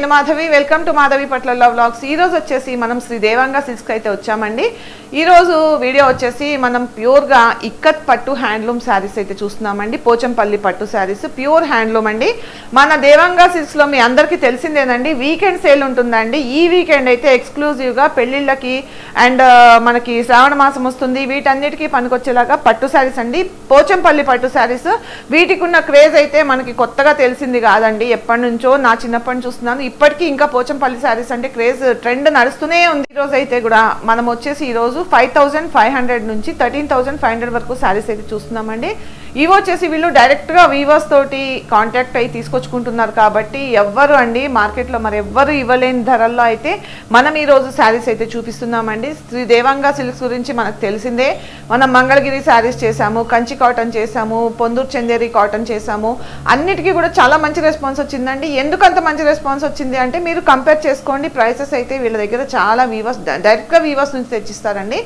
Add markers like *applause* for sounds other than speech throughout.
నేను Madhavi welcome to Madhavi పట్ల vlogs ఈ ఈరోజు వచ్చేసి మనం శ్రీ దేవంగా సిల్క్స్ అయితే వచ్చామండి. ఈరోజు వీడియో వచ్చేసి మనం ప్యూర్గా ఇక్కత్ పట్టు హ్యాండ్లూమ్ శారీస్ అయితే చూస్తున్నామండి. పోచంపల్లి పట్టు శారీస్ ప్యూర్ హ్యాండ్లూమ్ అండి. మన దేవంగా సిల్క్స్లో మీ అందరికీ తెలిసిందేనండి వీకెండ్ సేల్ ఉంటుందండి. ఈ వీకెండ్ అయితే ఎక్స్క్లూజివ్గా పెళ్ళిళ్ళకి పెళ్ళిళ్ళకి అండ్ uh, మనకి శ్రావణ మాసం వస్తుంది. వీటన్నిటికీ పనికొచ్చేలాగా పట్టు శారీస్ అండి. పోచంపల్లి పట్టు శారీస్ వీటికి ఉన్న క్రేజ్ అయితే మనకి కొత్తగా తెలిసింది కాదండి. ఎప్పటి నుంచో నా చిన్నప్పటి నుంచి చూస్తున్నాను. ఇప్పటికీ ఇంకా పోచంపల్లి శారీస్ అంటే క్రేజ్ ట్రెండ్ నడుస్తూనే ఉంది ఈ రోజు అయితే కూడా. మనం వచ్చేసి ఈ రోజు ఫైవ్ థౌసండ్ ఫైవ్ హండ్రెడ్ నుంచి థర్టీన్ థౌసండ్ ఫైవ్ హండ్రెడ్ వరకు శారీస్ అయితే చూస్తున్నామండి. ఇవి వచ్చేసి వీళ్ళు డైరెక్ట్గా వీవర్స్ తోటి కాంటాక్ట్ అయ్యి తీసుకొచ్చుకుంటున్నారు కాబట్టి ఎవ్వరు అండి మార్కెట్లో మరి ఎవ్వరు ఇవ్వలేని ధరల్లో అయితే మనం ఈ రోజు శారీస్ అయితే చూపిస్తున్నామండి. శ్రీ దేవంగా సిల్క్స్ గురించి మనకు తెలిసిందే. మనం మంగళగిరి శారీస్ చేసాము కంచి కాటన్ చేసాము పొందూరు చందేరి కాటన్ చేసాము అన్నిటికీ కూడా చాలా మంచి రెస్పాన్స్ వచ్చిందండి. ఎందుకు అంత మంచి రెస్పాన్స్ వచ్చింది అంటే మీరు కంపేర్ చేసుకోండి ప్రైసెస్ అయితే వీళ్ళ దగ్గర చాలా వీవర్స్ డైరెక్ట్గా వీవర్స్ నుంచి తెచ్చిస్తారండి.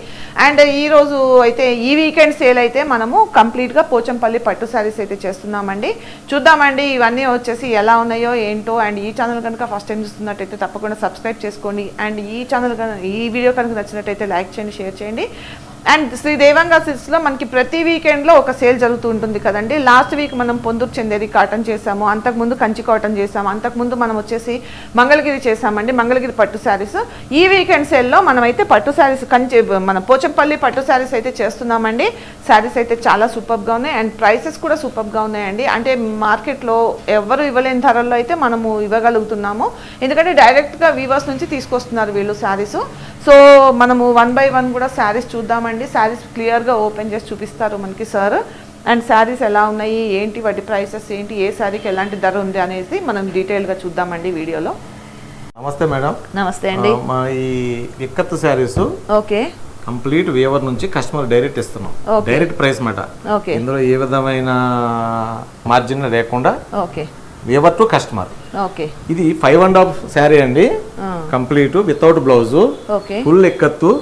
అండ్ ఈరోజు అయితే ఈ వీకెండ్ సేల్ అయితే మనము కంప్లీట్గా పోచంపల్లి పట్టు శారీస్ అయితే చేస్తున్నామండి. చూద్దామండి ఇవన్నీ వచ్చేసి ఎలా ఉన్నాయో ఏంటో అండ్ ఈ ఛానల్ కనుక ఫస్ట్ టైం చూస్తున్నట్టయితే తప్పకుండా సబ్స్క్రైబ్ చేసుకోండి. అండ్ ఈ ఛానల్ కనుక ఈ వీడియో కనుక నచ్చినట్టయితే లైక్ చేయండి షేర్ చేయండి. అండ్ శ్రీ దేవంగా సిల్క్స్లో మనకి ప్రతి వీకెండ్లో ఒక సేల్ జరుగుతూ ఉంటుంది కదండి లాస్ట్ వీక్ మనం పొందూరు చెందేది కాటన్ చేసాము అంతకుముందు కంచి కాటన్ చేసాము అంతకుముందు మనం వచ్చేసి మంగళగిరి చేసామండి మంగళగిరి పట్టు శారీస్ ఈ వీకెండ్ సేల్లో మనమైతే పట్టు శారీస్ కంచి మన పోచంపల్లి పట్టు శారీస్ అయితే చేస్తున్నామండి శారీస్ అయితే చాలా సూపర్గా ఉన్నాయి అండ్ ప్రైసెస్ కూడా సూపర్గా ఉన్నాయండి అంటే మార్కెట్లో ఎవరు ఇవ్వలేని ధరల్లో అయితే మనము ఇవ్వగలుగుతున్నాము. ఎందుకంటే డైరెక్ట్గా వీవర్స్ నుంచి తీసుకొస్తున్నారు వీళ్ళు శారీస్ సో మనము వన్ బై వన్ కూడా శారీస్ చూద్దామండి. శారీస్ క్లియర్గా ఓపెన్ చేసి చూపిస్తారు మనకి సార్ అండ్ శారీస్ ఎలా ఉన్నాయి ఏంటి వాటి ప్రైసెస్ ఏంటి ఏ శారీకి ఎలాంటి ధర ఉంది అనేది మనం డీటెయిల్గా చూద్దామండి వీడియోలో. నమస్తే మేడం. నమస్తే అండి. మా ఈ ikat saris okay. Complete weaver నుంచి కస్టమర్ డైరెక్ట్ ఇస్తున్నాం. డైరెక్ట్ ప్రైస్ మాట. ఓకే. ఇందులో ఏ విధమైన మార్జిన్ లేకుండా okay. Weaver to customer. Okay. ఇది ఫైవ్ అండ్ హాఫ్ శారీ అండి. Complete without blouse. Full ikat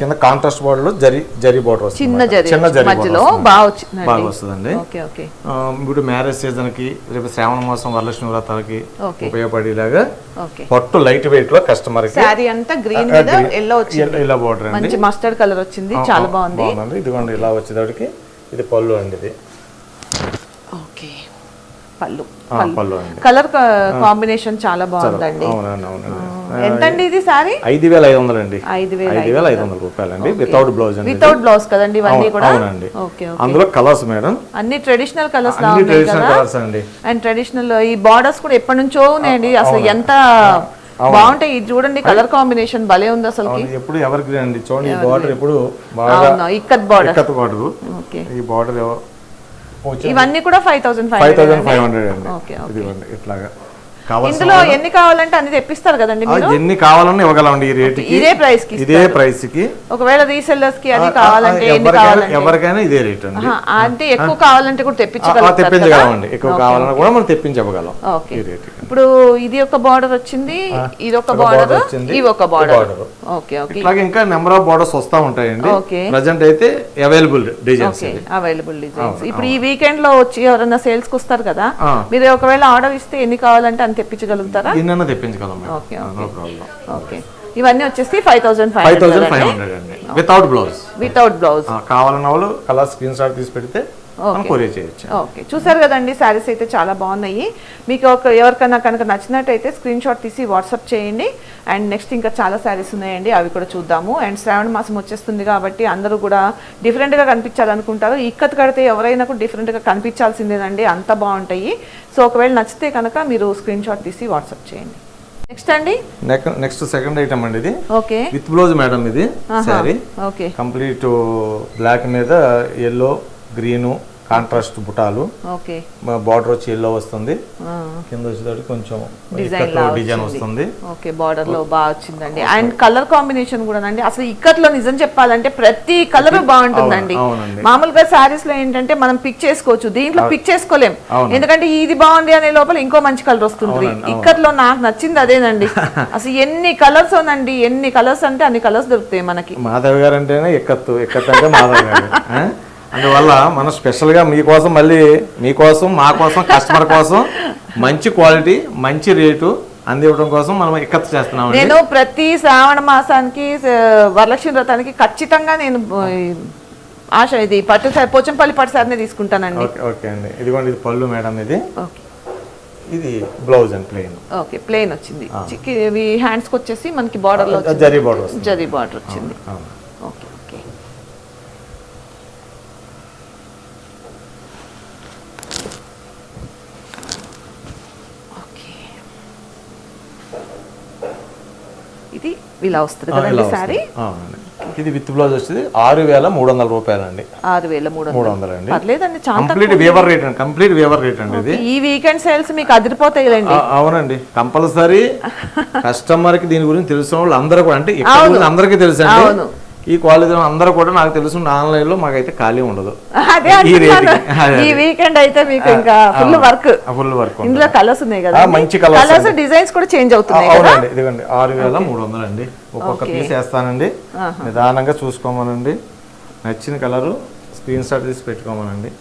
కింద కాంట్రాస్ట్ బోర్డర్లో జరి జరి బోర్డర్ వస్తుంది చిన్న. జరి చిన్న జరి మధ్యలో border వస్తుంది. బాగా వస్తుందండి. ఇప్పుడు మ్యారేజ్ సీజన్కి రేపు శ్రావణ మాసం వరలక్ష్మి వ్రతాలకి ఉపయోగపడేలాగా పట్టు లైట్ వెయిట్లో కస్టమర్ అంతా గ్రీన్ మీద. ఎల్లో వచ్చింది. బోర్డర్ అండి. మంచి మస్టర్డ్ కలర్ వచ్చింది. చాలా బాగుంది. బాగుందండి. ఇదిగోండి ఇలా వచ్చేటప్పటికి ఇది పళ్ళు అండి ఇది. ఓకే. పళ్ళు. కలర్ కాంబినేషన్ చాలా బాగుందండి. ఎంతండి ఇది సారీ ఐదు వేల ఐదు వందలు అండి ఐదు వేల ఐదు వందల రూపాయలు అండి వితౌట్ బ్లౌజ్ వితౌట్ బ్లౌజ్ కదండి ఇవన్నీ కూడా? అవునండి. అందులో కలర్స్ మేడం అన్ని ట్రెడిషనల్ కలర్స్ ట్రెడిషనల్ కలర్స్ అండి. అండ్ ట్రెడిషనల్ ఈ బార్డర్స్ కూడా ఎప్పటి నుంచో ఉన్నాయండి. అసలు ఎంత బాగుంటాయి. ఇది చూడండి కలర్ కాంబినేషన్ భలే ఉంది అసలు ఎప్పుడు ఎవర్ గ్రీన్ అండి. చూడండి బార్డర్ ఎప్పుడు బాగా ఇక్కత్ బార్డర్ ఎక్కత బార్డర్ ఈ బార్డర్ ఇవన్నీ కూడా five thousand five thousand five hundred అండి. ఇదిగోండి ఇట్లాగా. ఇందులో ఎన్ని కావాలంటే అన్ని తెప్పిస్తారు కదండి ఎన్ని కావాలన్నా ఇవ్వగలండి ఈ రేటుకి. ఇదే ప్రైస్కి ఇదే ప్రైస్కి ఒకవేళ రీసెల్లర్స్కి అది కావాలంటే ఎన్ని ఎవరికైనా కావాలంటే. ఎవరికైనా ఇదే రేట్ అండి. అంటే ఎక్కువ కావాలంటే కూడా కదా? తెప్పించగలమండి. ఎక్కువ కావాలన్నా కూడా మనం తెప్పించగలం ఓకే. రేట్ ఇప్పుడు ఇది ఒక బార్డర్ వచ్చింది ఇది ఒక బార్డర్ వచ్చింది, ఇది ఒక బార్డర్. Okay okay. ఇట్లాగే ఇంకా నెంబర్ ఆఫ్ బార్డర్స్ వస్తా ఉంటాయండి. ప్రజెంట్ అయితే అవైలబుల్ డిజైన్స్ అవైలబుల్ డిజైన్స్. ఇప్పుడు ఈ వీకెండ్లో వచ్చి ఎవరైనా సేల్స్కి వస్తారు కదా. మీరు ఒకవేళ ఆర్డర్ ఇస్తే ఎన్ని కావాలంటే అని తెప్పించగలుగుతారా? దీన్నైనా తెప్పించగలం ఓకే, నో ప్రాబ్లం ఓకే. ఇవన్నీ వచ్చేసి five thousand five thousand five hundred అండి. వితౌట్ బ్లౌజ్ వితౌట్ బ్లౌజ్ కావాలన్న వాళ్ళు కలర్ స్క్రీన్ షాట్ తీసి పెడితే మనం కొరియర్ చేయొచ్చు. ఓకే. చూసారు కదండి శారీస్ అయితే చాలా బాగున్నాయి. మీకు ఒక ఎవరికైనా కనుక నచ్చినట్టయితే స్క్రీన్ షాట్ తీసి వాట్సాప్ చేయండి. అండ్ నెక్స్ట్ ఇంకా చాలా శారీస్ ఉన్నాయండి అవి కూడా చూద్దాము. అండ్ శ్రావణ మాసం వచ్చేస్తుంది కాబట్టి అందరూ కూడా డిఫరెంట్గా కనిపించాలనుకుంటారు. ఇక్కత్ కడితే ఎవరైనా కూడా డిఫరెంట్గా కనిపించాల్సిందేనండి అంత బాగుంటాయి. సో ఒకవేళ నచ్చితే కనుక మీరు స్క్రీన్ షాట్ తీసి వాట్సాప్ చేయండి. నెక్స్ట్ అండి? నెక్స్ట్ సెకండ్ ఐటమ్ అండి ఇది. ఓకే. విత్ బ్లౌజ్ మేడం ఇది శారీ. ఓకే. కంప్లీట్ బ్లాక్ మీద ఎల్లో గ్రీను కాంట్రాస్ట్ బుటాలు. ఓకే. బార్డర్ వచ్చి ఎల్లో వస్తుంది. కింద వచ్చేటప్పుడు కొంచెం డిజైన్ వస్తుంది. ఓకే బార్డర్లో బాగా వచ్చిందండి. అండ్ కలర్ కాంబినేషన్ కూడా అండి అసలు ఇక్కట్లో నిజం చెప్పాలంటే ప్రతి కలర్ బాగుంటుందండి. మామూలుగా శారీస్లో ఏంటంటే మనం పిక్ చేసుకోవచ్చు. దీంట్లో పిక్ చేసుకోలేం. ఎందుకంటే ఇది బాగుంది అనే లోపల ఇంకో మంచి కలర్ వస్తుంది. ఇక్కట్లో నాకు నచ్చింది అదేనండి. *laughs* అసలు ఎన్ని కలర్స్ ఉందండి ఎన్ని కలర్స్ అంటే అన్ని కలర్స్ దొరుకుతాయి మనకి. మాధవ్ గారు అంటేనే ఎక్కత్తు ఎక్కత్తు అంటే మాధవ్ గారు? *laughs* అందువల్ల మనం స్పెషల్గా మీకోసం మళ్ళీ మీకోసం మా కోసం కస్టమర్ కోసం మంచి క్వాలిటీ మంచి రేటు అందివ్వడం కోసం మనం ఇక్కత్ చేస్తున్నాం నేను ప్రతి శ్రావణ మాసానికి వరలక్ష్మి వ్రతానికి ఖచ్చితంగా నేను ఆశ ఇది పట్టు పోచంపల్లి పట్టు సారినే తీసుకుంటానండి. ఓకే ఓకే అండి. ఇదిగోండి ఇది పళ్ళు మేడం ఇది. ఇది blouse and plain okay plain వచ్చింది. ఇవి హ్యాండ్స్కి వచ్చేసి మనకి బార్డర్లో జరీ బార్డర్ జరీ బార్డర్ వచ్చింది అవును. ఓకే ఓకే ఓకే ఇది ఇలా వస్తుంది కదండి అవునండి. ఇది విత్ బ్లౌజ్ వచ్చేది ఆరు వేల మూడు వందల రూపాయలు అండి ఆరు వేల మూడు మూడు వందలు అండి పర్లేదండి కంప్లీట్ వేవర్ రేట్ అండి కంప్లీట్ వేవర్ రేట్ అండి ఇది. ఈ వీకెండ్ సేల్స్ మీకు అదిరిపోతాయిలేండి. అవునండి. కంపల్సరీ *laughs* కస్టమర్కి దీని గురించి తెలిసిన వాళ్ళు అందరూ కూడా అంటే అందరికీ తెలుసు. అండి ఈ క్వాలిటీ అందరూ కూడా నాకు తెలుసు ఆన్లైన్లో మాకైతే ఖాళీ ఉండదు. ఈ వీకెండ్ అయితే మీకు ఇంకా ఫుల్ వర్క్ ఫుల్ వర్క్ ఇందులో కలర్స్ ఉన్నాయి కదా. మంచి కలర్స్ డిజైన్స్ కూడా చేంజ్ అవుతున్నాయి అవునండి. ఇదిగోండి. ఆరు వేల మూడు వందలు అండి. ఒక్కొక్క పీస్ వేస్తానండి. నిదానంగా చూసుకోమనండి. నచ్చిన కలరు స్క్రీన్ షాట్ తీసి పెట్టుకోమనండి.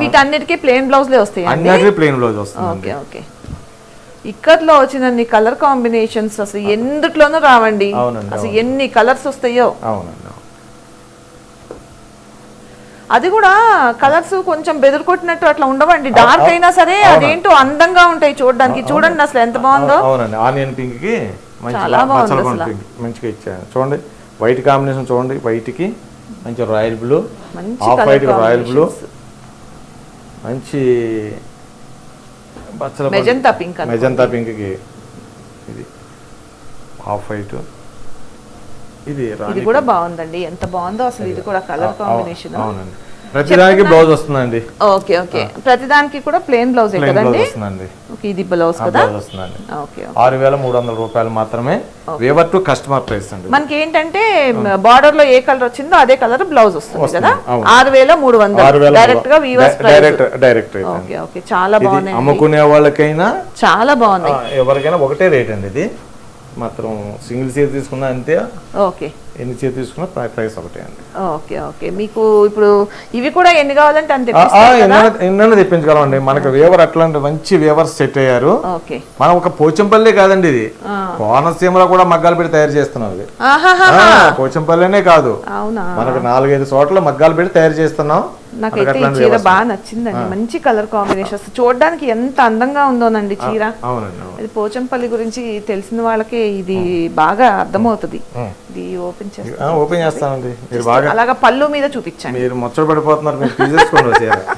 వీటన్నిటికీ ప్లేన్ బ్లౌజ్లే వస్తాయి అన్నిటికీ ప్లెయిన్ బ్లౌజ్ వస్తుందండి. ఓకే ఓకే ఇక్కత్లో వచ్చిన కలర్ కాంబినేషన్స్ అసలు ఎందుట్లోనూ రావండి. అసలు ఎన్ని కలర్స్ వస్తాయో. అవునండి. అది కూడా కలర్స్ కొంచెం బెదురు కొట్టినట్టు అట్లా ఉండవండి. డార్క్ అయినా సరే అదేంటో అందంగా ఉంటాయి చూడడానికి. చూడండి అసలు ఎంత బాగుందో. అవునండి. ఆనియన్ పింక్కి చాలా బాగుంది మంచిగా ఇచ్చాను చూడండి వైట్ కాంబినేషన్ చూడండి వైట్కి మంచి royal blue off white royal blue. మంచి మెజంతా పింక్. మెజంతా పింక్కి ఇది. Off white. ఇది ఇది కూడా బాగుందండి. ఎంత బాగుందో అసలు ఇది కూడా కలర్ కాంబినేషన్. అవునండి. ప్రతిదానికి బ్లౌజ్ వస్తుందండి. Okay okay. ప్రతిదానికి కూడా ప్లేన్ బ్లౌజ్ కదండి? వస్తుందండి. ఓకే ఇది బ్లౌజ్ కదా? బ్లౌజ్ వస్తుందండి. ఓకే ఆరు వేల మూడు వందల రూపాయలు మాత్రమే వేవర్ టు కస్టమర్ ప్రైస్ అండి. మనకి ఏంటంటే బార్డర్లో ఏ కలర్ వచ్చిందో అదే కలర్ బ్లౌజ్ వస్తుంది కదా. ఆరు వేల మూడు వందలు. డైరెక్ట్గా weavers direct direct okay okay. చాలా బాగున్నాయి అమ్ముకునే వాళ్ళకైనా చాలా బాగున్నాయి. ఎవరికైనా ఒకటే రేట్ అండి ఇది. మాత్రం సింగిల్ చీర తీసుకున్నా అంతే. ఓకే. ఎన్ని చీర తీసుకున్నా ప్రై- ప్రైస్ ఒకటే అండి. Okay okay. మీకు ఇప్పుడు ఇవి కూడా ఎన్ని కావాలంటే అంత ఎన్నైనా ఎన్నైనా తెప్పించగలమండి మనకు వేవర్ అట్లాంటి మంచి వేవర్స్ సెట్ అయ్యారు. మనం ఒక పోచంపల్లి కాదండి ఇది. కోనసీమలో కూడా మగ్గాలు పెట్టి తయారు చేస్తున్నాం ఇది. పోచంపల్లినే కాదు. మనకు నాలుగైదు చోట్ల మగ్గాలు పెట్టి తయారు చేస్తున్నాం. నాకైతే ఈ చీర. బాగా నచ్చిందండి. మంచి కలర్ కాంబినేషన్ చూడడానికి ఎంత అందంగా ఉందోనండి చీర. ఇది పోచంపల్లి గురించి తెలిసిన వాళ్ళకే ఇది బాగా అర్థమవుతుంది. ఇది ఓపెన్ చేస్తే ఓపెన్ చేస్తానండి. మీరు బాగా అలాగా పళ్ళు మీద చూపించండి. మీరు ముచ్చట పడిపోతున్నారు మీరు తీసేసుకోండి చీర. *laughs*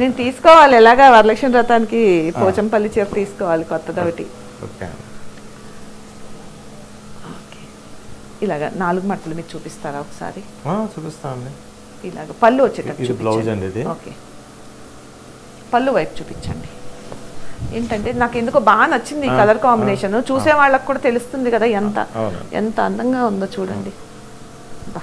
నేను తీసుకోవాలి ఎలాగా వరలక్ష్మి వ్రతానికి పోచంపల్లి చీర తీసుకోవాలి కొత్తది ఒకటి. ఓకే. ఇలాగా నాలుగు మట్టలు మీరు చూపిస్తారా ఒకసారి? చూపిస్తానండి. ఇలాగ పళ్ళు వచ్చేటట్టు ఇది బ్లౌజ్. అండి ఇది. ఓకే. పళ్ళు వైపు చూపించండి. ఏంటంటే నాకు ఎందుకో బాగా నచ్చింది ఈ కలర్ కాంబినేషన్. చూసే వాళ్ళకి కూడా తెలుస్తుంది కదా ఎంత ఎంత అందంగా ఉందో చూడండి బా.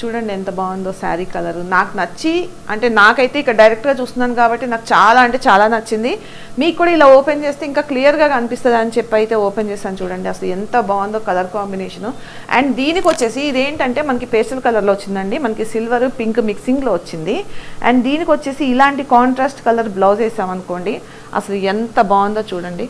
చూడండి ఎంత బాగుందో శారీ కలర్. నాకు నచ్చి అంటే నాకైతే ఇక్కడ డైరెక్ట్గా చూస్తున్నాను కాబట్టి నాకు చాలా అంటే చాలా నచ్చింది. మీకు కూడా ఇలా ఓపెన్ చేస్తే ఇంకా క్లియర్గా కనిపిస్తుంది అని చెప్పి అయితే ఓపెన్ చేస్తాను చూడండి. అసలు ఎంత బాగుందో కలర్ కాంబినేషన్ అండ్ దీనికి వచ్చేసి ఇదేంటంటే మనకి పేస్టల్ కలర్లో వచ్చిందండి. మనకి సిల్వర్ పింక్ మిక్సింగ్లో వచ్చింది. అండ్ దీనికి వచ్చేసి ఇలాంటి కాంట్రాస్ట్ కలర్ బ్లౌజ్ వేసామనుకోండి అసలు ఎంత బాగుందో చూడండి.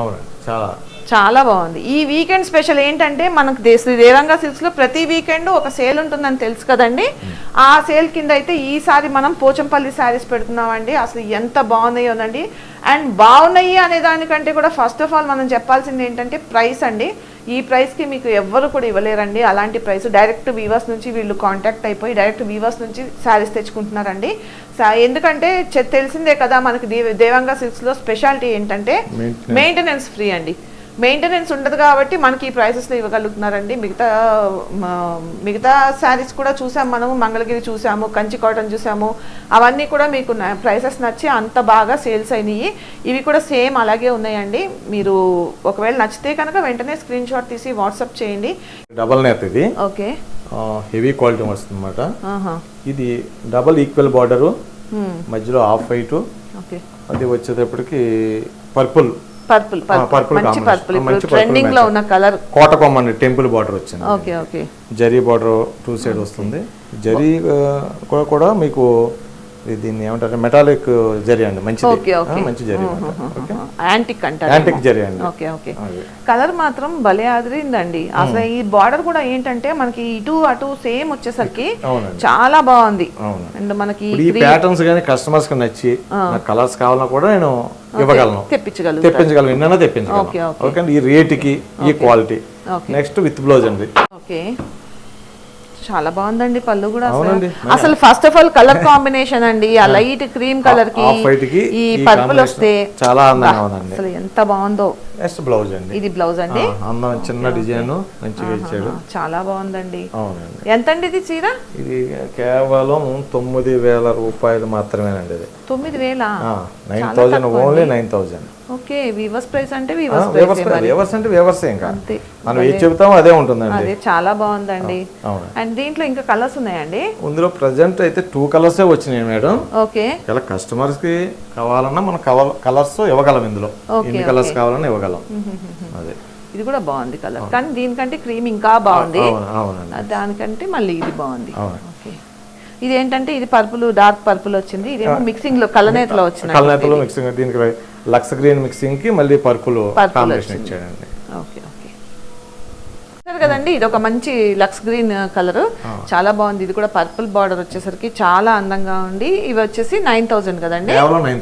అవునండి చాలా చాలా బాగుంది. ఈ వీకెండ్ స్పెషల్ ఏంటంటే మనకు దే- శ్రీ దేవంగా సిల్క్స్లో ప్రతి వీకెండ్ ఒక సేల్ ఉంటుందని తెలుసు కదండి. ఆ సేల్ కింద అయితే ఈసారి మనం పోచంపల్లి శారీస్ పెడుతున్నామండి. అసలు ఎంత బాగున్నాయోనండి అండ్ బాగున్నాయి అనే దానికంటే కూడా ఫస్ట్ ఆఫ్ ఆల్ మనం చెప్పాల్సింది ఏంటంటే ప్రైస్ అండి. ఈ ప్రైస్కి మీకు ఎవ్వరు కూడా ఇవ్వలేరండి. అలాంటి ప్రైస్ డైరెక్ట్ వీవర్స్ నుంచి వీళ్ళు కాంటాక్ట్ అయిపోయి డైరెక్ట్ వీవర్స్ నుంచి శారీస్ తెచ్చుకుంటున్నారండి. ఎందుకంటే చె- తెలిసిందే కదా మనకి దేవంగా సిల్క్స్లో స్పెషాలిటీ ఏంటంటే. మెయింటెనెన్స్ ఫ్రీ అండి. మెయింటెనెన్స్ ఉండదు కాబట్టి మనకి ఈ ప్రైసెస్లో ఇవ్వగలుగుతున్నారండి. మిగతా మిగతా శారీస్ కూడా చూసాం మనము మంగళగిరి చూసాము కంచి కాటన్ చూసాము. అవన్నీ కూడా మీకు ప్రైసెస్ నచ్చి అంత బాగా సేల్స్ అయినాయి. ఇవి కూడా సేమ్ అలాగే ఉన్నాయండి. మీరు ఒకవేళ నచ్చితే కనుక వెంటనే స్క్రీన్ షాట్ తీసి వాట్సాప్ చేయండి. డబల్ నేత ఇది. ఓకే. హెవీ క్వాలిటీ వస్తుంది అనమాట ఇది డబల్ ఈక్వల్ బార్డరు. మధ్యలో హాఫ్ వైట్ ఓకే. అది వచ్చేటప్పటికి పర్పుల్ పర్పుల్ పర్పుల్. మంచి. పర్పుల్. మంచి ట్రెండింగ్లో. ఉన్న కలర్. కోటకొమ్మ టెంపుల్ బార్డర్ వచ్చింది. Okay okay. Zari border two side వస్తుంది. జరీ కూడా కూడా మీకు దీన్ని ఏమంటారు? మెటాలిక్ జరీ అండి మంచిది. ఆ, మంచి జరీ ఓకే. యాంటిక్ అంటారు. యాంటిక్ జరీ అండి. Okay okay. కలర్ మాత్రం భలే అదిరిందండి. అసలు ఈ బార్డర్ కూడా ఏంటంటే మనకి ఇటు అటు సేమ్ వచ్చేసరికి చాలా బాగుంది. అండ్ మనకి ఈ ప్యాటర్న్స్ కానీ కస్టమర్స్కి నచ్చి కలర్స్ కావాలన్నా కూడా నేను ఇవ్వగలను. తెప్పించగలుగుతారు. తెప్పించగలను. ఎన్నైనా ఓకే, తెప్పించగలను ఓకే. ఈ రేటుకి ఈ క్వాలిటీ. నెక్స్ట్ విత్ బ్లౌజ్ అండి. ఓకే. చాలా బాగుందండి పళ్ళు కూడా అసలు. First of all colour combination అండి. ఆ లైట్ క్రీమ్ కలర్కి ఈ పర్పుల్ వస్తే చాలా అందంగా ఉందండి. అసలు ఎంత బాగుందో. నెక్స్ట్ బ్లౌజ్ అండి. ఇది బ్లౌజ్ అండి. అందం చిన్న డిజైన్ మంచిగా ఇచ్చాడు. చాలా బాగుందండి. అవునండి. ఎంతండి ఇది చీర? ఇది కేవలం తొమ్మిది వేల రూపాయలు మాత్రమేనండి ఇది. తొమ్మిది వేల? Nine thousand only nine thousand okay weavers price అంటే వీవర్స్ వేవర్స్ ప్రైస్ వేవర్స్ అంటే వేవర్స్ ఇంకా మనం ఏది చెబుతామో అదే ఉంటుందండి. అదే చాలా బాగుందండి. అండ్ దీంట్లో ఇంకా కలర్స్ ఉన్నాయండి? ఇందులో ప్రజెంట్ అయితే టూ కలర్సే వచ్చినాయి మేడం. ఓకే. ఇలా కస్టమర్స్కి కావాలన్నా మనం కలర్స్ ఇవ్వగలం ఇందులో. ఎన్ని కలర్స్ కావాలన్నా ఇవ్వగలం. అదే. ఇది కూడా బాగుంది కలర్ కానీ దీనికంటే క్రీమ్ ఇంకా బాగుంది. దానికంటే మళ్ళీ ఇది బాగుంది. ఓకే. ఇది ఏంటంటే ఇది పర్పుల్ డార్క్ పర్పుల్ వచ్చింది. ఇదేమో మిక్సింగ్లో కలనేతలో వచ్చింది కలనేతలో మిక్సింగ్ దీనికి లక్స్ గ్రీన్ మిక్సింగ్కి మళ్ళీ పర్పుల్ కాంబినేషన్ ఇచ్చాడండి. కదండి. ఇది ఒక మంచి లక్స్ గ్రీన్ కలర్. చాలా బాగుంది. ఇది కూడా పర్పుల్ బార్డర్ వచ్చేసరికి చాలా అందంగా ఉంది ఇవి వచ్చేసి నైన్ థౌసండ్ కదండి. Nine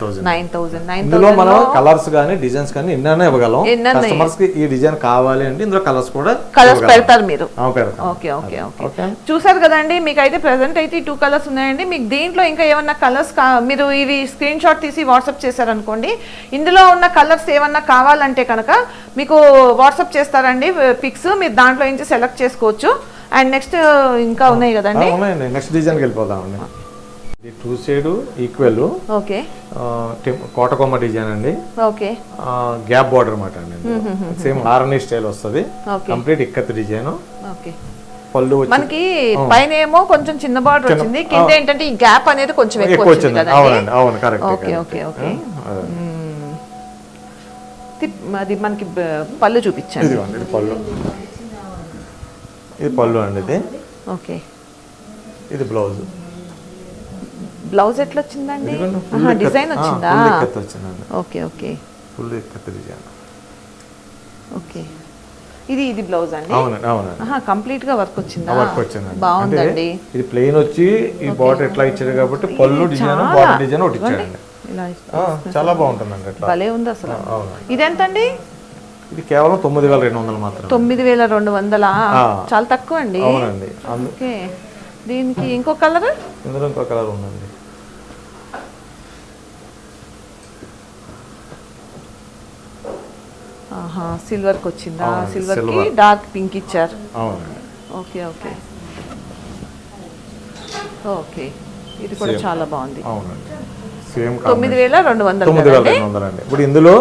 thousand. నైన్ మనం కలర్స్ కానీ డిజైన్స్ కానీ ఎన్నైనా ఇవ్వగలం. ఎన్నైనా కస్టమర్స్కి ఈ డిజైన్ కావాలి అంటే ఇందులో కలర్స్ కూడా కలర్స్ పెడతారు మీరు. Okay okay okay. చూసారు కదండి మీకు అయితే ప్రెసెంట్ అయితే టూ కలర్స్ ఉన్నాయండి. మీకు దీంట్లో ఇంకా ఏమన్నా కలర్స్ మీరు ఇవి స్క్రీన్ షాట్ తీసి వాట్సాప్ చేశారనుకోండి ఇందులో ఉన్న కలర్స్ ఏమన్నా కావాలంటే కనుక మీకు వాట్సాప్ చేస్తారండి పిక్స్ మీరు దాంట్లో నుంచి సెలెక్ట్ చేసుకోవచ్చు. అండ్ నెక్స్ట్ ఇంకా ఉన్నాయి కదండి? ఉన్నాయండి. నెక్స్ట్ డిజైన్కి వెళ్ళిపోదామండి ఇది టూ సైడ్ ఈక్వల్. ఓకే. కోటకొమ్మ డిజైన్ అండి. ఓకే. గ్యాప్ బార్డర్ అనమాట అండి సేమ్ ఆర్ఎన్ఏ స్టైల్ వస్తుంది. Complete ikat design. ఓకే. పళ్ళు మనకి పైన ఏమో కొంచెం చిన్న బార్డర్ వచ్చింది. కింద ఏంటంటే ఈ గ్యాప్ అనేది కొంచెం ఎక్కువ వచ్చింది అవునండి. అవును. Correct okay okay okay. అది. మనకి పళ్ళు చూపించండి. పళ్ళు. ఇది పళ్ళు అండి ఇది. ఓకే. ఇది బ్లౌజ్. బ్లౌజ్ ఎట్లా వచ్చిందండి. డిజైన్ వచ్చిందా? వచ్చిందండి. Okay okay. Full ikat design. Okay. ఇది ఇది బ్లౌజ్ అండి? అవునండి అవునండి. ఆహా కంప్లీట్గా వర్క్ వచ్చిందా? వర్క్ వచ్చిందండి. బాగుందండి. ఇది ప్లెయిన్ వచ్చి ఈ బార్డర్ ఎట్లా ఇచ్చాడు కాబట్టి పళ్ళు డిజైన్ చాలా. బార్డర్ డిజైన్ ఒకటి ఆ, చాలా బాగుంటుందండి భలే ఉంది అసలు ఇదెంతండి? ఇది కేవలం తొమ్మిది వేల రెండు వందలు మాత్రం తొమ్మిది వేల రెండు వందల. చాలా తక్కువ అండి అవునండి ఓకే. దీనికి ఇంకో కలర్? ఇందులో ఇంకో కలర్ ఉందండి. ఆహా సిల్వర్కి వచ్చిందా? అవునండి, సిల్వర్. కి silver. డార్క్ పింక్ ఇచ్చారు. అవునండి. Okay okay. ఓకే. ఇది కూడా చాలా బాగుంది. అవునండి. సేమ్ తొమ్మిది వేల రెండు వందలు తొమ్మిది వేల కదండి? రెండు వందలు అండి ఇప్పుడు ఇందులో.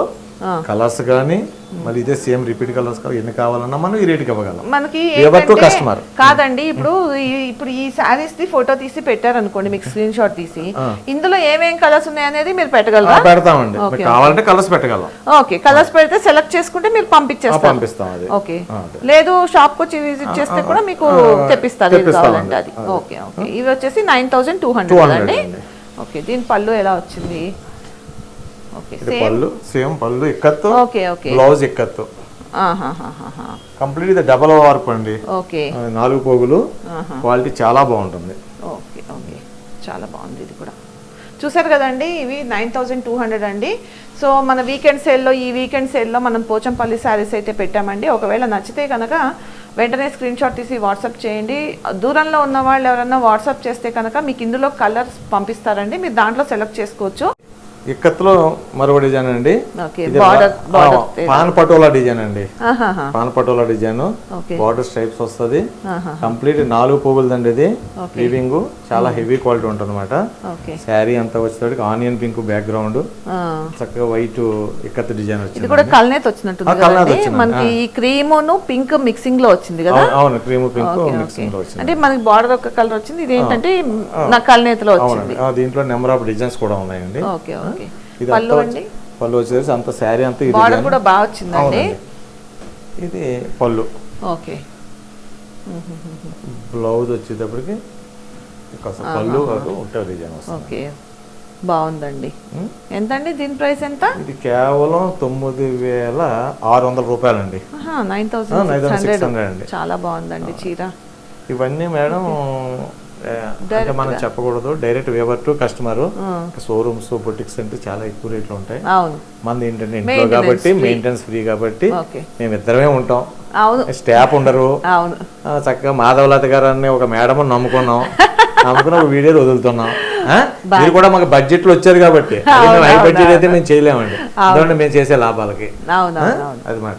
కలర్స్ కానీ మరి ఇదే సేమ్ రిపీట్ కలర్స్ ఎన్ని కావాలన్నా మనం ఈ రేటుకి ఇవ్వగలం. మనకి customer. కాదండి ఇప్పుడు ఇప్పుడు ఈ శారీస్ ది ఫోటో తీసి పెట్టారనుకోండి మీకు స్క్రీన్ షాట్ తీసి. ఇందులో ఏమేం కలర్స్ ఉన్నాయి అనేది మీరు పెట్టగలరా? పెడతామండి. కావాలంటే కలర్స్ పెట్టగలం. ఓకే కలర్స్ పెడితే సెలెక్ట్ చేసుకుంటే మీరు పంపించేస్తారు. పంపిస్తాం అది. ఓకే. లేదు షాప్కి వచ్చి విజిట్ చేస్తే కూడా మీకు తెప్పిస్తారు కావాలంటే అది. ఓకే ఓకే ఇవి వచ్చేసి నైన్ థౌసండ్ టూ హండ్రెడ్ 200 అండి. ఓకే దీని పళ్ళు ఎలా వచ్చింది? ఇది పళ్ళు సేమ్ పళ్ళు ఇక్కత్తు బ్లౌజ్ ఇక్కత్తు. కంప్లీట్ ఇది డబల్ వార్ప్ అండి. నాలుగు పోగులు క్వాలిటీ చాలా బాగుంటుంది. Okay okay. చాలా బాగుంది ఇది కూడా. చూసారు కదండి ఇవి నైన్ థౌజండ్ టూ హండ్రెడ్ అండి. సో మన వీకెండ్ సేల్లో ఈ వీకెండ్ సేల్లో మనం పోచంపల్లి శారీస్ అయితే పెట్టామండి. ఒకవేళ నచ్చితే కనుక వెంటనే స్క్రీన్ షాట్ తీసి వాట్సాప్ చేయండి. దూరంలో ఉన్న వాళ్ళు ఎవరన్నా వాట్సాప్ చేస్తే కనుక మీకు ఇందులో కలర్స్ పంపిస్తారండి. మీరు దాంట్లో సెలెక్ట్ చేసుకోవచ్చు. ఇక్కత్తులో మరో డిజైన్ అండి. పాన్ పటోలా డిజైన్ అండి. Pan patola design. Border stripes వస్తుంది. కంప్లీట్ నాలుగు పోగులదండి ఇది. వీవింగ్ చాలా హెవీ క్వాలిటీ ఉంటుంది అనమాట శారీ అంతా వచ్చేసరికి ఆనియన్ పింక్ బ్యాక్గ్రౌండ్. ఆ. చక్కగా వైట్ ఇక్కత్ డిజైన్ వచ్చింది కూడా కల్నేత్ వచ్చింది. మనకి ఈ క్రీమును పింక్ మిక్సింగ్లో వచ్చింది కదా? అవును, క్రీమ్ పింక్. మిక్సింగ్లో వచ్చింది. అంటే మనకి బార్డర్ ఒక కలర్ వచ్చింది ఇది ఏంటంటే నా కల్నేతలో వచ్చింది. దీంట్లో నెంబర్ ఆఫ్ డిజైన్స్ కూడా ఉన్నాయండి. Okay okay. ఇది పళ్ళు అండి? పళ్ళు వచ్చేసి అంత శారీ అంతా ఇది బార్డర్. కూడా బాగా వచ్చిందండి? ఇది పళ్ళు. ఓకే. *laughs* బ్లౌజ్ వచ్చేటప్పటికి పళ్ళు కాదు డిజైన్ ఓకే. బాగుందండి. ఉం? ఎంతండి దీని ప్రైస్ ఎంత? ఇది కేవలం తొమ్మిది వేల ఆరు వందల రూపాయలండి. నైన్ థౌసండ్ 9,600 అండి. చాలా బాగుందండి చీర. ఇవన్నీ మేడం అంటే మనం చెప్పకూడదు. Direct weaver to customer showrooms boutiques అంటే చాలా ఎక్కువ రేట్లు ఉంటాయి. అవును. మనది ఏంటంటే ఇంట్లో కాబట్టి. మెయింటెనెన్స్ ఫ్రీ కాబట్టి మేము ఇద్దరమే ఉంటాం. అవును. స్టాఫ్ ఉండరు. చక్కగా మాధవలత గారు అనే ఒక మేడం నమ్ముకున్నాం. నమ్ముకున్న ఒక వీడియోలు వదులుతున్నాం? మీరు కూడా మాకు బడ్జెట్లో వచ్చారు కాబట్టి. అది మేము హై బడ్జెట్ అయితే మేము చేయలేమండి. అందువల్ల మేము చేసే లాభాలకి. అది మాట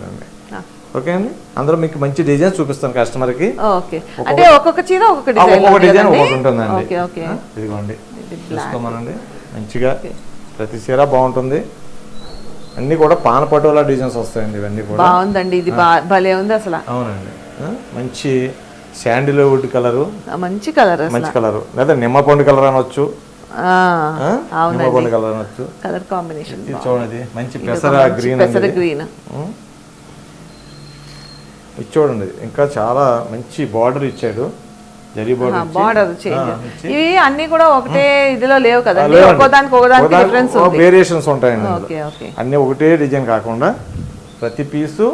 ఓకే అండి? అందులో మీకు మంచి డిజైన్ చూపిస్తాను కస్టమర్కి ఓకే. అంటే ఒక్కొక్క చీర ఒక్కొక్క డిజైన్ ఒక్కొక్క డిజైన్ ఒక్కొక్కటి ఉంటుందండి. ఇదిగోండి. చూసుకోమనండి. మంచిగా ప్రతి చీర బాగుంటుంది. అన్ని కూడా పాన పటోలా డిజైన్స్ వస్తాయండి ఇవన్నీ కూడా. బాగుందండి. ఇది భలే ఉంది అసలు. అవునండి. మంచి శాండిల్వుడ్ కలరు. ఆ, మంచి కలర్ మంచి కలర్. లేదా నిమ్మపండు కలర్ అనొచ్చు. నిమ్మపండు కలర్ అనొచ్చు. కలర్ కాంబినేషన్ చూడండి. మంచి పెసర గ్రీన్ పెసర గ్రీన్. చూడండి ఇంకా చాలా మంచి బార్డర్ ఇచ్చాడు. జరీ బార్డర్ బార్డర్ చేంజ్ ఇవి అన్ని కూడా ఒకటే ఇదిలో లేవు ఒక్కోదానికి ఒకదానికి డిఫరెన్స్ ఉంది. వేరియేషన్స్ ఉంటాయండి అన్నీ ఒకటే డిజైన్ కాకుండా ప్రతి పీసు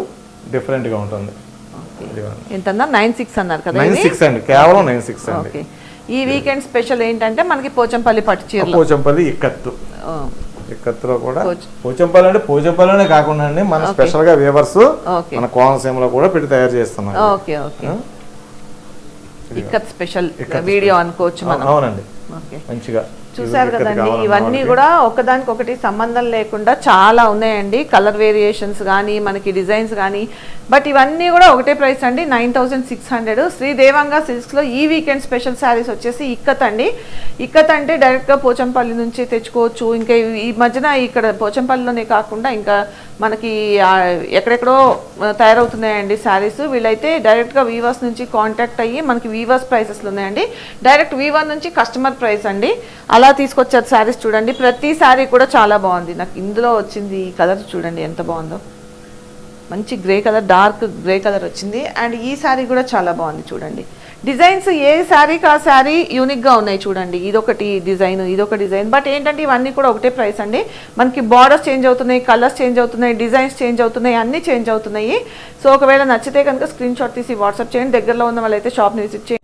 డిఫరెంట్గా ఉంటుంది. ఎంత నైన్ సిక్స్ అన్నారు కదా నైన్ సిక్స్ అండి. కేవలం నైన్ సిక్స్ అండి. ఈ వీకెండ్ స్పెషల్ ఏంటంటే మనకి పోచంపల్లి పట్టు చీరలు పోచంపల్లి ఇక్కత్తు. ఆ, ఇక్కత్తులో కూడా పోచ- పోచంపల్లి అంటే పోచంపల్లినే కాకుండా అండి. మన స్పెషల్గా వేవర్స్ మన కోనసీమలో కూడా పెట్టి తయారు చేస్తున్నాం okay okay. Ikat special video అనుకోవచ్చు మనం. అవునండి. ఓకే. మంచిగా. చూసారు కదండి ఇవన్నీ. కూడా ఒకదానికొకటి సంబంధం లేకుండా చాలా ఉన్నాయండి. కలర్ వేరియేషన్స్ కానీ మనకి డిజైన్స్ కానీ బట్ ఇవన్నీ కూడా ఒకటే ప్రైస్ అండి nine thousand six hundred Sri Devanga సిల్క్స్లో ఈ వీకెండ్ స్పెషల్ శారీస్ వచ్చేసి ఇక్కత్ అండి. ఇక్కత్ అంటే డైరెక్ట్గా పోచంపల్లి నుంచి తెచ్చుకోవచ్చు. ఇంకా ఈ మధ్యన ఇక్కడ పోచంపల్లిలోనే కాకుండా ఇంకా మనకి ఎక్కడెక్కడో తయారవుతున్నాయండి శారీస్. వీళ్ళైతే డైరెక్ట్గా వీవర్స్ నుంచి కాంటాక్ట్ అయ్యి మనకి వీవర్స్ ప్రైసెస్లో ఉన్నాయండి. డైరెక్ట్ వీవర్ నుంచి కస్టమర్ ప్రైస్ అండి. అలా తీసుకొచ్చారు శారీస్ చూడండి. ప్రతి శారీ కూడా చాలా బాగుంది. నాకు ఇందులో వచ్చింది ఈ కలర్ చూడండి ఎంత బాగుందో. మంచి grey colour dark grey colour వచ్చింది. అండ్ ఈ శారీ కూడా చాలా బాగుంది చూడండి. డిజైన్స్ ఏ శారీకి ఆ శారీ యూనిక్గా ఉన్నాయి చూడండి. ఇదొకటి డిజైన్ ఇదొక డిజైన్. బట్ ఏంటంటే ఇవన్నీ కూడా ఒకటే ప్రైస్ అండి. మనకి బార్డర్స్ చేంజ్ అవుతున్నాయి కలర్స్ చేంజ్ అవుతున్నాయి డిజైన్స్ చేంజ్ అవుతున్నాయి అన్నీ చేంజ్ అవుతున్నాయి. సో ఒకవేళ నచ్చితే కనుక స్క్రీన్ షాట్ తీసి వాట్సాప్ చేయండి. దగ్గరలో ఉన్న వాళ్ళైతే షాప్ని విజిట్ చేయండి.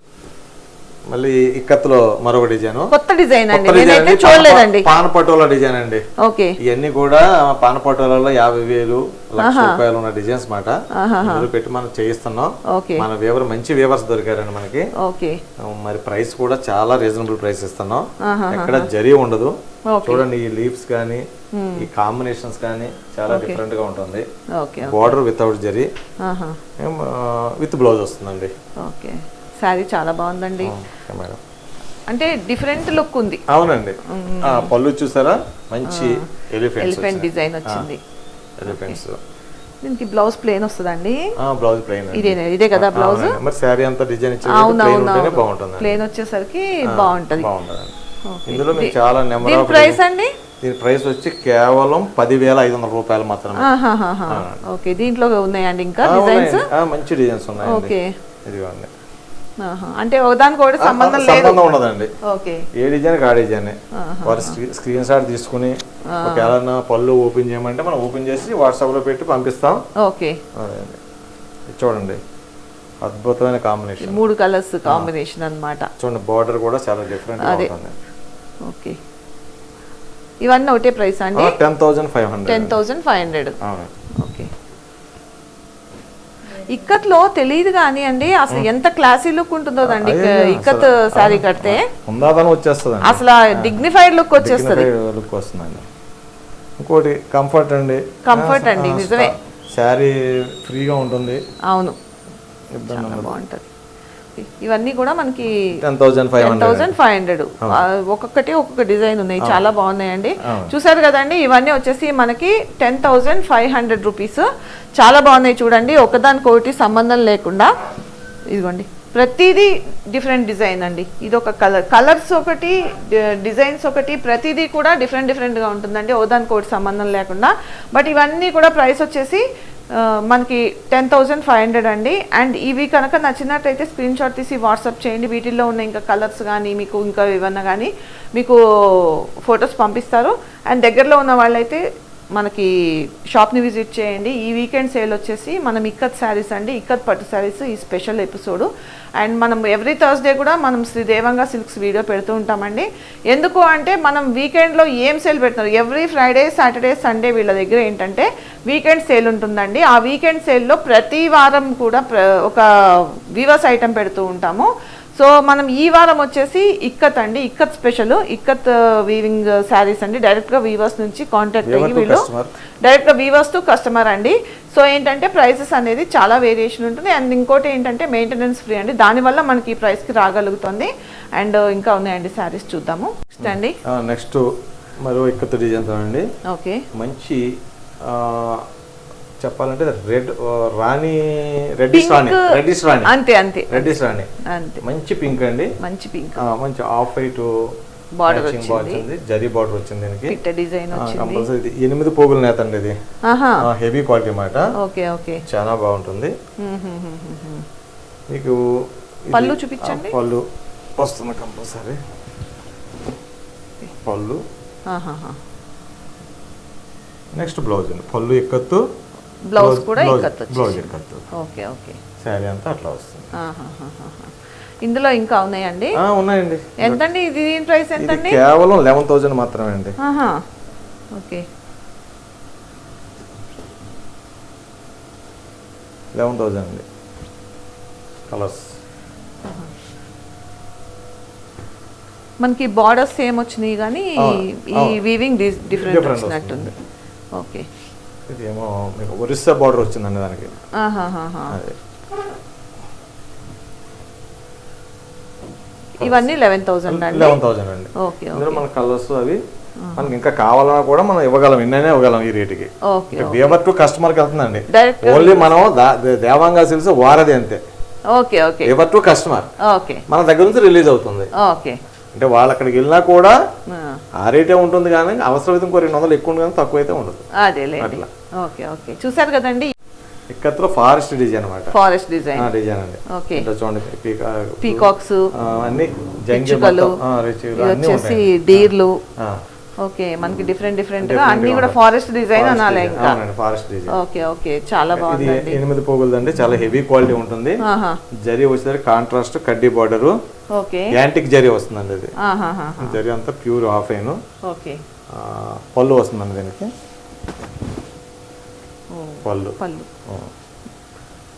మళ్ళీ ఇక్కత్తులో మరొక డిజైన్. కొత్త డిజైన్ అండి. నేనైతే చూడలేదండి. పాన పటోలా డిజైన్ అండి. ఓకే. ఇవన్నీ కూడా పాన పటోలలో యాభై వేలు లక్ష రూపాయలు ఉన్న డిజైన్స్ మాట. పెట్టి మనం చేయిస్తున్నాం. ఓకే. మన వేవర్ మంచి వేవర్స్ దొరికారండి మనకి. ఓకే. మరి ప్రైస్ కూడా చాలా రీజనబుల్ ప్రైస్ ఇస్తున్నాం. ఎక్కడ జరీ ఉండదు. చూడండి ఈ లీవ్స్ కానీ ఈ కాంబినేషన్స్ కానీ చాలా డిఫరెంట్గా ఉంటుంది. Okay border without zari. With blouse వస్తుందండి. ఓకే. శారీ చాలా బాగుందండి. అంటే డిఫరెంట్ లుక్ ఉంది. అవునండి. పళ్ళు చూసారా? మంచి ఎలిఫెంట్ డిజైన్ వచ్చింది. ఎలిఫెంట్స్. దీనికి బ్లౌజ్ ప్లేన్ వస్తుందండి. బ్లౌజ్ ప్లెయిన్ ఇదే ఇదే కదా బ్లౌజ్? మరి శారీ అంతా డిజైన్ బాగుంటుంది ప్లేన్ వచ్చేసరికి బాగుంటది. ఇందులో మీకు చాలా నెంబర్ ప్రైస్ అండి? దీని ప్రైస్ వచ్చి కేవలం పదివేల ఐదు వందల రూపాయలు మాత్రమే. ఓకే. దీంట్లో ఉన్నాయండి ఇంకా డిజైన్స్? మంచి డిజైన్స్ ఉన్నాయండి. ఓకే. ఇదిగోండి. అంటే ఒకదానికి ఒకటి సంబంధం లేదు. సంబంధం ఉండదండి. ఓకే. ఏ డిజైన్ ఆ డిజైన్. వారు స్క్రీన్ షాట్ తీసుకుని ఒకవేళ పళ్ళు ఓపెన్ చేయమంటే మనం ఓపెన్ చేసి వాట్సాప్లో పెట్టి పంపిస్తాం. ఓకే. చూడండి. అద్భుతమైన కాంబినేషన్. మూడు కలర్స్ కాంబినేషన్ అన్నమాట. చూడండి బార్డర్ కూడా చాలా డిఫరెంట్ అదే. ఓకే. ఇవన్నీ ఒకటే ప్రైస్ అండి? Ten thousand five hundred ten thousand five hundred ఇక్కత్లో తెలియదు కానీ అండి అసలు ఎంత క్లాసీ లుక్ ఉంటుందో అండి ఇక్కత్ శారీ కడితే. ఉందాదని వచ్చేస్తుంది అసలు డిగ్నిఫైడ్ లుక్ వచ్చేస్తుంది. లుక్ వస్తుందండి. ఇంకోటి కంఫర్ట్ అండి. Comfort అండి, నిజమే. శారీ ఫ్రీగా ఉంటుంది. అవును. బాగుంటది. ఇవన్నీ కూడా మనకి టెన్ థౌసండ్ ఫైవ్ హండ్రెడ్ ఒక్కొక్కటి ఒక్కొక్క డిజైన్ ఉన్నాయి చాలా బాగున్నాయండి. చూసారు కదండి ఇవన్నీ వచ్చేసి మనకి ten thousand five hundred rupees చాలా బాగున్నాయి చూడండి ఒకదానికి ఒకటి సంబంధం లేకుండా. ఇదిగోండి ప్రతిదీ డిఫరెంట్ డిజైన్ అండి. ఇది ఒక కలర్ కలర్స్ ఒకటి డిజైన్స్ ఒకటి ప్రతిదీ కూడా డిఫరెంట్ డిఫరెంట్గా ఉంటుందండి ఓదానికి ఒకటి సంబంధం లేకుండా. బట్ ఇవన్నీ కూడా ప్రైస్ వచ్చేసి మనకి టెన్ థౌజండ్ ఫైవ్ హండ్రెడ్ అండి. అండ్ ఇవి కనుక నచ్చినట్టయితే స్క్రీన్ షాట్ తీసి వాట్సాప్ చేయండి. వీటిల్లో ఉన్న ఇంకా కలర్స్ కానీ మీకు ఇంకా ఏమన్నా కానీ మీకు ఫొటోస్ పంపిస్తారు. అండ్ దగ్గరలో ఉన్న వాళ్ళైతే మనకి షాప్ని విజిట్ చేయండి. ఈ వీకెండ్ సేల్ వచ్చేసి మనం ఇక్కత్ శారీస్ అండి. ఇక్కత్ పట్టు శారీస్ ఈ స్పెషల్ ఎపిసోడ్. అండ్ మనం ఎవ్రీ థర్స్డే కూడా మనం శ్రీదేవంగా సిల్క్స్ వీడియో పెడుతూ ఉంటామండి. ఎందుకు అంటే మనం వీకెండ్లో ఏం సేల్ పెడుతున్నారు? ఎవ్రీ ఫ్రైడే సాటర్డే సండే వీళ్ళ దగ్గర ఏంటంటే వీకెండ్ సేల్ ఉంటుందండి. ఆ వీకెండ్ సేల్లో ప్రతి వారం కూడా ఒక వివర్స్ ఐటెం పెడుతూ ఉంటాము. సో మనం ఈ వారం వచ్చేసి ఇక్కత్ అండి ఇక్కత్ స్పెషల్ ఇక్కత్ వీవింగ్ శారీస్ అండి. డైరెక్ట్గా వీవర్స్ నుంచి కాంటాక్ట్ అయ్యి వీళ్ళు. డైరెక్ట్గా వీవర్స్ టు కస్టమర్ అండి. సో ఏంటంటే ప్రైసెస్ అనేది చాలా వేరియేషన్ ఉంటుంది. అండ్ ఇంకోటి ఏంటంటే మెయింటెనెన్స్ ఫ్రీ అండి. దానివల్ల మనకి ఈ ప్రైస్కి రాగలుగుతుంది. అండ్ ఇంకా ఉన్నాయండి శారీస్ చూద్దాము. నెక్స్ట్ అండి. నెక్స్ట్ మరో ఇక్కత డిజైన్ అండి ఓకే మంచి చెప్పాలంటే red rani reddish rani reddish rani. అంతే అంతే. రెడ్డిష్ రాణి. అంతే. మంచి పింక్ అండి. మంచి పింక్ మంచి ఆఫ్ వైట్ Border వచ్చింది. జరీ బార్డర్ వచ్చింది దీనికి. డిజైన్ వచ్చింది. కంపల్సరీ ఇది ఎనిమిది పోగులు నేత అండి ఇది. ఆహా. హెవీ క్వాలిటీ అన్నమాట ఓకే ఓకే. చాలా బాగుంటుంది. మీకు పళ్ళు చూపించండి. పళ్ళు. వస్తుంది కంపల్సరీ పళ్ళు. నెక్స్ట్ బ్లౌజ్ అండి. పళ్ళు ఎక్కత్తు. బ్లౌజ్ కూడా బ్లౌజ్ ఓకే ఓకే. శారీ అంతా అట్లా వస్తుంది. ఇందులో ఇంకా ఉన్నాయండి? ఉన్నాయండి. ఎంతండి? ఇది దీని ప్రైస్ ఎంతండి? కేవలం లెవెన్ థౌజండ్ మాత్రమే అండి. ఓకే. లెవెన్ థౌజండ్ అండి. కలర్స్. మనకి బార్డర్స్ సేమ్ వచ్చినాయి కానీ ఈ. వీవింగ్ డిఫరెంట్ వచ్చినట్టుంది. ఓకే. ఇదేమో మీకు ఒరిస్సా బార్డర్ వచ్చిందండి దానికి. ఇవన్నీ లెవెన్ థౌసండ్ అండి? లెవెన్ థౌజండ్ అండి. ఓకే ఇందులో మన కలర్స్ అవి మనకి ఇంకా కావాలన్నా కూడా మనం ఇవ్వగలం ఎన్నైనా ఇవ్వగలం ఈ రేటుకి వేవర్ టు కస్టమర్కి వెళ్తుందండి. ఓన్లీ మనం దేవాంగా సిల్స్ వారది అంతే. Okay okay. Weaver to customer okay. మన దగ్గర నుంచి రిలీజ్ అవుతుంది. ఓకే. అంటే వాళ్ళు అక్కడికి వెళ్ళినా కూడా ఆ, రేటే ఉంటుంది కానీ అవసరమైతే ఇంకో రెండు వందలు ఎక్కువ కానీ తక్కువ అయితే ఉండదు అట్లా. Okay okay. చూసారు కదండి? ఇక్కత్లో ఫారెస్ట్ డిజైన్ అనమాట ఫారెస్ట్ డిజైన్. డిజైన్ అండి. ఓకే. చూడండి పీకా పీకాక్స్ అన్ని అన్నీ వచ్చేసి డీర్లు. ఓకే మనకి డిఫరెంట్ డిఫరెంట్గా అన్ని కూడా. ఫారెస్ట్ డిజైన్ అనాలి. ఇంకా. ఫారెస్ట్ డిజైన్ ఓకే ఓకే చాలా ఇది బాగుందండి. ఎనిమిది పోగులదండి చాలా హెవీ క్వాలిటీ ఉంటుంది. ఆహా. జరీ వచ్చేసరికి కాంట్రాస్ట్ కడ్డీ బార్డర్ ఓకే. యాంటిక్ జరీ వస్తుందండి అది జరీ అంతా ప్యూర్ ఆఫ్ అయిన్. ఓకే. పళ్ళు వస్తుందండి దీనికి. ఓ, పళ్ళు. పళ్ళు.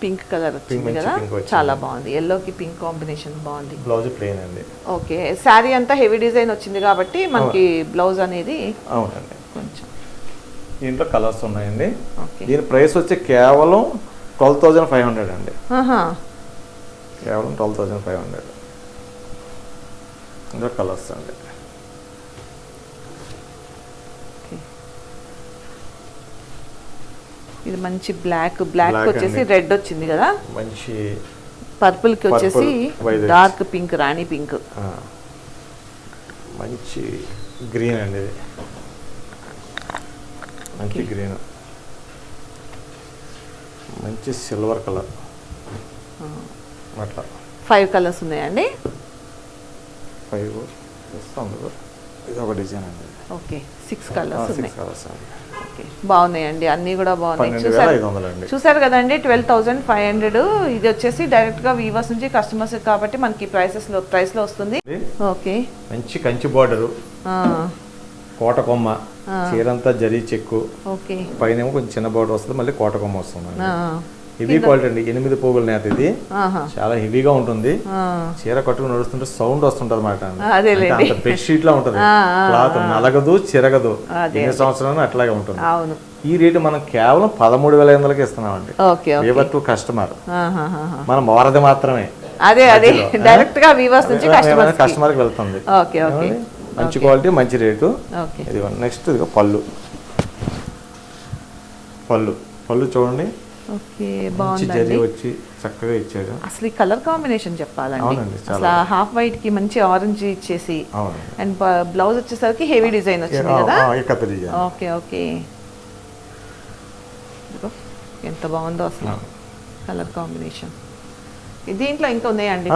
పింక్ కలర్ వచ్చింది కదా. చాలా బాగుంది. ఎల్లోకి పింక్ కాంబినేషన్ బాగుంది. బ్లౌజ్ ప్లెయిన్ అండి. ఓకే శారీ అంతా హెవీ డిజైన్ వచ్చింది కాబట్టి మనకి బ్లౌజ్ అనేది అవునండి. కొంచెం దీంట్లో కలర్స్ ఉన్నాయండి. ఓకే దీని ప్రైస్ వచ్చి కేవలం ట్వెల్వ్ థౌజండ్ ఫైవ్ హండ్రెడ్ అండి. కేవలం ట్వెల్వ్ థౌజండ్ ఫైవ్ హండ్రెడ్ ఇంకా కలర్స్ అండి ఓకే. ఇది మంచి బ్లాక్ బ్లాక్ వచ్చేసి. రెడ్ వచ్చింది కదా? మంచి పర్పుల్కి వచ్చేసి. డార్క్ పింక్ రాణి పింక్ మంచి గ్రీన్ అండి ఇది. మంచి గ్రీన్ మంచి సిల్వర్ కలర్ అట్లా. ఫైవ్ కలర్స్ ఉన్నాయండి? ఫైవ్ ఇది ఒక డిజైన్ అండి. ఓకే సిక్స్ కలర్స్ ఉన్నాయి. సిక్స్ కలర్స్ అండి. బాగున్నాయండి. అన్నీ కూడా బాగున్నాయి. చూసారు కదండి? Twelve thousand five hundred. ఇది వచ్చేసి డైరెక్ట్గా వీవర్స్ నుంచి కస్టమర్స్ కాబట్టి మనకి ప్రైసెస్లో ప్రైస్లో వస్తుంది. ఇది ఓకే. మంచి కంచి బార్డరు. కోట కొమ్మ చీరంతా జరీ చెక్కు. ఓకే. పైన కొంచెం చిన్న బార్డర్ వస్తుంది మళ్ళీ కోట కొమ్మ వస్తుంది హెవీ క్వాలిటీ అండి. ఎనిమిది పోగుల నేత ఇది. చాలా హెవీగా ఉంటుంది. చీర కట్టుకుని నడుస్తుంటే సౌండ్ వస్తుంటది అనమాట అదేలేండి. బెడ్షీట్ లా ఉంటది. క్లాత్ నలగదు చిరగదు. ఎన్ని సంవత్సరాలు అట్లాగే ఉంటుంది. ఈ రేటు మనం కేవలం పదమూడు వేల ఐదు వందలకి ఇస్తున్నామండి. To customer. మనం వారది మాత్రమే. అదే అదే. డైరెక్ట్గా వీవర్స్ నుంచి కస్టమర్కి. వెళ్తుంది. Okay okay. ఏమండి? మంచి క్వాలిటీ మంచి రేటు. ఓకే. ఇది నెక్స్ట్ ఇదిగో పళ్ళు. పళ్ళు. పళ్ళు చూడండి. ఓకే వచ్చి చక్కగా అసలు ఈ కలర్ కాంబినేషన్ చెప్పాలండి. అసలు హాఫ్ వైట్కి మంచి ఆరెంజ్ ఇచ్చేసి అండ్ బ్లౌజ్ వచ్చేసరికి హెవీ డిజైన్ వచ్చింది కదా? Okay okay. ఎంత బాగుందో అసలు కలర్ కాంబినేషన్. దీంట్లో ఇంకా ఉన్నాయండి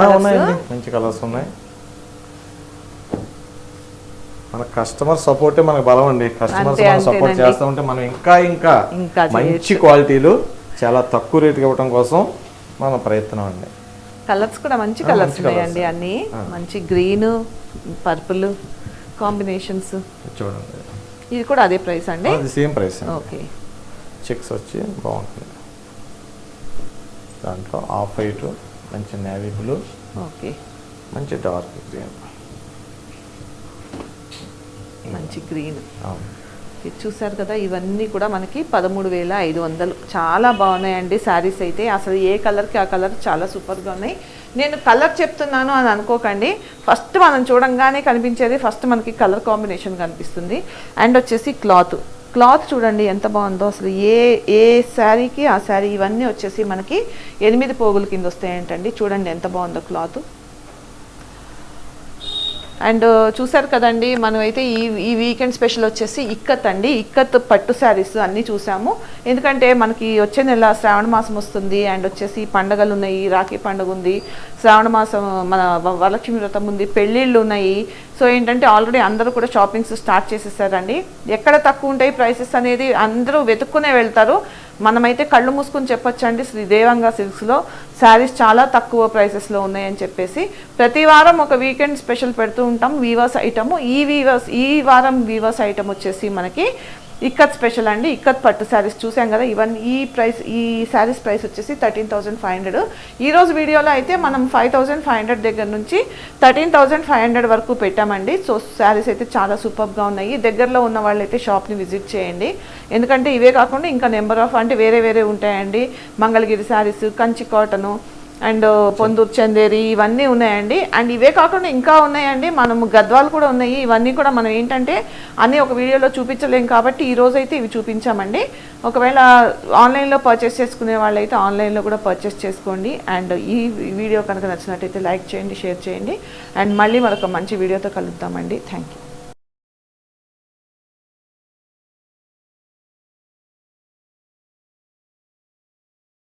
మంచి కలర్స్ ఉన్నాయి. మన కస్టమర్ సపోర్టే మనకు బలం అండి. Customers support. చేస్తూ ఉంటే మనం ఇంకా ఇంకా మంచి క్వాలిటీలు చాలా తక్కువ రేటుకి ఇవ్వడం కోసం మన ప్రయత్నం అండి. కలర్స్ కూడా మంచి కలర్స్. ఉన్నాయండి అన్ని. మంచి గ్రీన్ పర్పుల్ కాంబినేషన్స్ చూడండి. ఇది కూడా అదే ప్రైస్ అండి? అది సేమ్ ప్రైస్ ఓకే చెక్స్ వచ్చి బాగుంటుంది. దాంట్లో ఆఫ్ వైట్ మంచి నేవీ బ్లూ ఓకే మంచి డార్క్ గ్రీన్ మంచి గ్రీన్ అవును. ఇది చూసారు కదా ఇవన్నీ కూడా మనకి పదమూడు వేల ఐదు వందలు. చాలా బాగున్నాయండి శారీస్ అయితే. అసలు ఏ కలర్కి ఆ కలర్ చాలా సూపర్గా ఉన్నాయి. నేను కలర్ చెప్తున్నాను అని అనుకోకండి. ఫస్ట్ మనం చూడంగానే కనిపించేది ఫస్ట్ మనకి కలర్ కాంబినేషన్ కనిపిస్తుంది. అండ్ వచ్చేసి క్లాత్. క్లాత్ చూడండి ఎంత బాగుందో. అసలు ఏ ఏ శారీకి ఆ శారీ ఇవన్నీ వచ్చేసి మనకి ఎనిమిది పోగుల కింద వస్తాయంటండి. చూడండి ఎంత బాగుందో క్లాత్. అండ్ చూసారు కదండి మనమైతే ఈ ఈ వీకెండ్ స్పెషల్ వచ్చేసి ఇక్కత్ అండి. ఇక్కత్ పట్టు శారీస్ అన్నీ చూసాము. ఎందుకంటే మనకి వచ్చే నెల శ్రావణ మాసం వస్తుంది అండ్ వచ్చేసి పండగలు ఉన్నాయి రాఖీ పండుగ ఉంది శ్రావణ మాసం మన వరలక్ష్మి వ్రతం ఉంది పెళ్ళిళ్ళు ఉన్నాయి. సో ఏంటంటే ఆల్రెడీ అందరూ కూడా షాపింగ్స్ స్టార్ట్ చేసేసారండి. ఎక్కడ తక్కువ ఉంటాయి ప్రైసెస్ అనేది అందరూ వెతుక్కునే వెళ్తారు. మనమైతే కళ్ళు మూసుకొని చెప్పొచ్చండి శ్రీ దేవంగా సిల్క్స్లో. శారీస్ చాలా తక్కువ ప్రైసెస్లో ఉన్నాయని చెప్పేసి. ప్రతి వారం ఒక వీకెండ్ స్పెషల్ పెడుతూ ఉంటాం. Weavers item. ఈ వీవర్స్ ఈ వారం వీవర్స్ ఐటమ్ వచ్చేసి మనకి ఇక్కత్ స్పెషల్ అండి. ఇక్కత్ పట్టు శారీస్ చూసాం కదా ఇవన్నీ ఈ ప్రైస్ ఈ శారీస్ ప్రైస్ వచ్చేసి థర్టీన్ థౌసండ్ ఫైవ్ హండ్రెడ్ ఈ రోజు వీడియోలో అయితే మనం ఫైవ్ థౌసండ్ ఫైవ్ హండ్రెడ్ దగ్గర నుంచి థర్టీన్ థౌసండ్ ఫైవ్ హండ్రెడ్ వరకు పెట్టామండి. సో శారీస్ అయితే చాలా సూపర్గా ఉన్నాయి. దగ్గరలో ఉన్న వాళ్ళు అయితే షాప్ని విజిట్ చేయండి. ఎందుకంటే ఇవే కాకుండా ఇంకా నెంబర్ ఆఫ్ అంటే వేరే వేరే ఉంటాయండి. మంగళగిరి శారీస్ కంచి కాటను అండ్ పొందూరు చందేరి ఇవన్నీ ఉన్నాయండి. అండ్ ఇవే కాకుండా ఇంకా ఉన్నాయండి. మనము గద్వాలు కూడా ఉన్నాయి. ఇవన్నీ కూడా మనం ఏంటంటే అన్నీ ఒక వీడియోలో చూపించలేం కాబట్టి ఈ రోజు అయితే ఇవి చూపించామండి. ఒకవేళ ఆన్లైన్లో పర్చేస్ చేసుకునే వాళ్ళైతే ఆన్లైన్లో కూడా పర్చేస్ చేసుకోండి. అండ్ ఈ వీడియో కనుక నచ్చినట్టయితే లైక్ చేయండి షేర్ చేయండి. అండ్ మళ్ళీ మరొక మంచి వీడియోతో కలుద్దామండి. Thank you